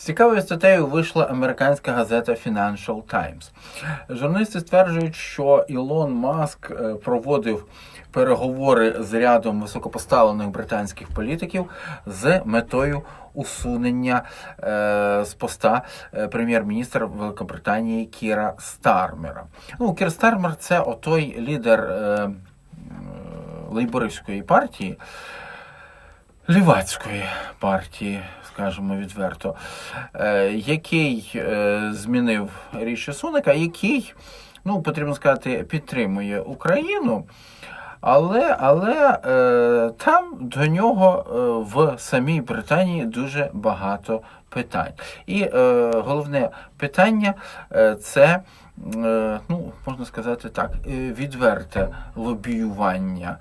З цікавою статтею вийшла американська газета Financial Times. Журналісти стверджують, що Ілон Маск е, проводив переговори з рядом високопоставлених британських політиків з метою усунення е, з поста е, прем'єр-міністра Великобританії Кіра Стармера. Ну, Кір Стармер це отой лідер е, е, лейбористської партії. Лівацької партії, скажімо відверто, е, який е, змінив Ріші Сунака, який, ну потрібно сказати, підтримує Україну. Але, але е, там до нього е, в самій Британії дуже багато питань. І е, головне питання е, це, е, ну, можна сказати так, відверте лобіювання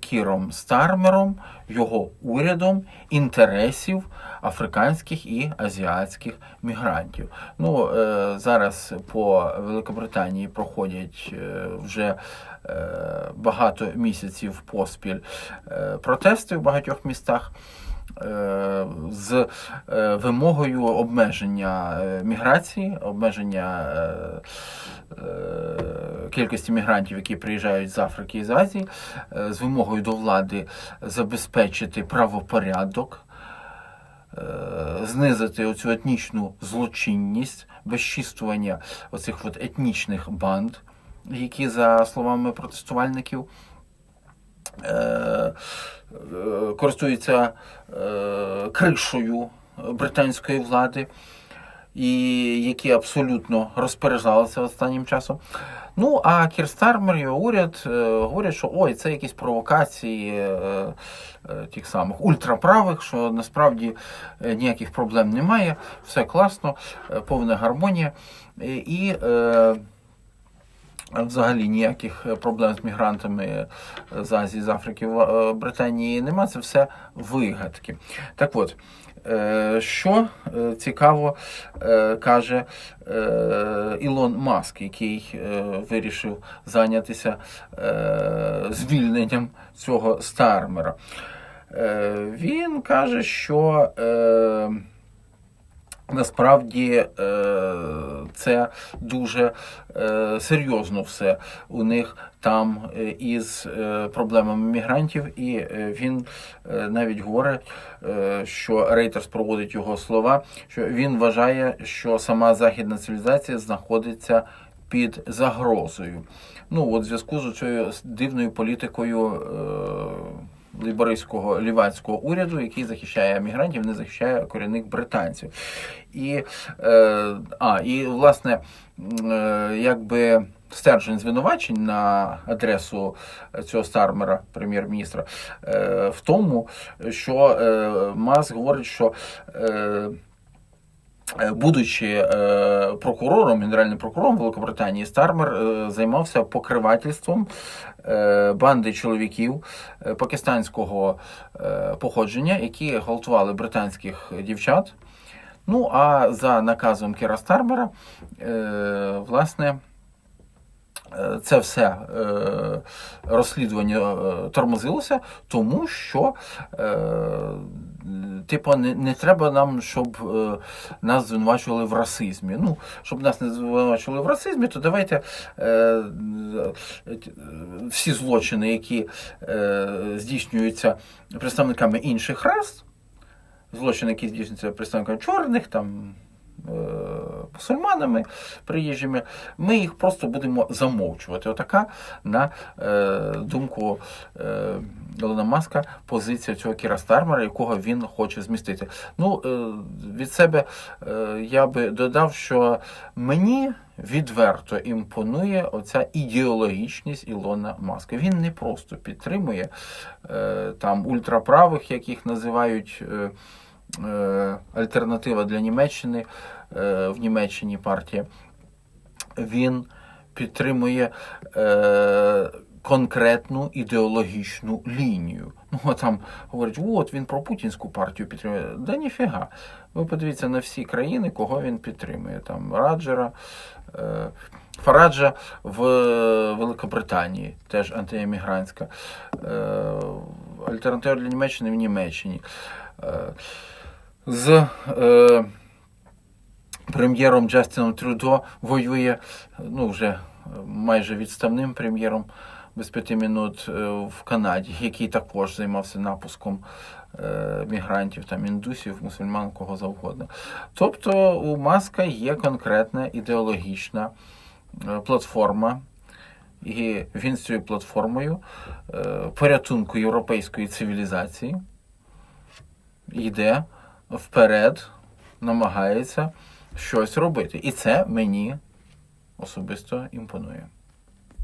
Кіром Стармером, його урядом інтересів африканських і азіатських мігрантів. Ну, зараз по Великобританії проходять вже багато місяців поспіль е, протести в багатьох містах. е, З е, вимогою обмеження е, міграції, обмеження е, е, кількості мігрантів, які приїжджають з Африки і з Азії, е, з вимогою до влади забезпечити правопорядок, е, знизити оцю етнічну злочинність, безчистування оцих от етнічних банд, які, за словами протестувальників, е, е, користуються е, кришою британської влади, і які абсолютно розпоряджалися останнім часом. Ну, а Кір Стармер і уряд говорять, що ой, це якісь провокації тих самих ультраправих, що насправді ніяких проблем немає, все класно, повна гармонія. І, Взагалі ніяких е, проблем з мігрантами е, з Азії, з Африки, в е, Британії нема. Це все вигадки. Так от, що цікаво каже Ілон Маск, який вирішив зайнятися звільненням цього Стармера. Він каже, що. Насправді е, це дуже е, серйозно все у них там е, із проблемами мігрантів, і він навіть говорить, що Reuters проводить його слова, що він вважає, що сама західна цивілізація знаходиться під загрозою. Ну, от в зв'язку з цією дивною політикою. Е, лібористського лівацького уряду, який захищає мігрантів, не захищає корінних британців. І, е, а, і власне, е, якби стержень звинувачень на адресу цього Стармера, прем'єр-міністра, е, в тому, що е, Маск говорить, що. Е, Будучи е, прокурором, генеральним прокурором Великобританії, Стармер е, займався покривательством банди чоловіків пакистанського походження, які гвалтували британських дівчат. Ну а за наказом Кіра Стармера, власне. Е, Це все е, розслідування е, тормозилося, тому що типу, не, треба нам, щоб нас звинувачували в расизмі. Ну, щоб нас не звинувачували в расизмі, то давайте всі злочини, які здійснюються представниками інших рас, злочини, які здійснюються представниками чорних, там. Мусульманами приїжджими, ми їх просто будемо замовчувати. Отака, на е, думку е, Ілона Маска, позиція цього Кіра Стармера, якого він хоче змістити. Ну, е, від себе е, я би додав, що мені відверто імпонує оця ідеологічність Ілона Маска. Він не просто підтримує е, там ультраправих, яких називають. Е, е, Альтернатива для Німеччини в Німеччині партія. Він підтримує е, конкретну ідеологічну лінію. Ну, там говорять, от він про путінську партію підтримує. Да ніфіга. Ви подивіться на всі країни, кого він підтримує. Там Раджера, е, Фараджа в Великобританії, теж антиемігрантська. Е, альтернатива для Німеччини в Німеччині. Е, з е, прем'єром Джастіном Трюдо воює ну, вже е, майже відставним прем'єром без п'яти минут е, в Канаді, який також займався напуском е, мігрантів, там індусів, мусульман, кого завгодно. Тобто у Маска є конкретна ідеологічна платформа. І він з цією платформою порятунку європейської цивілізації йде вперед, намагається щось робити. І це мені особисто імпонує.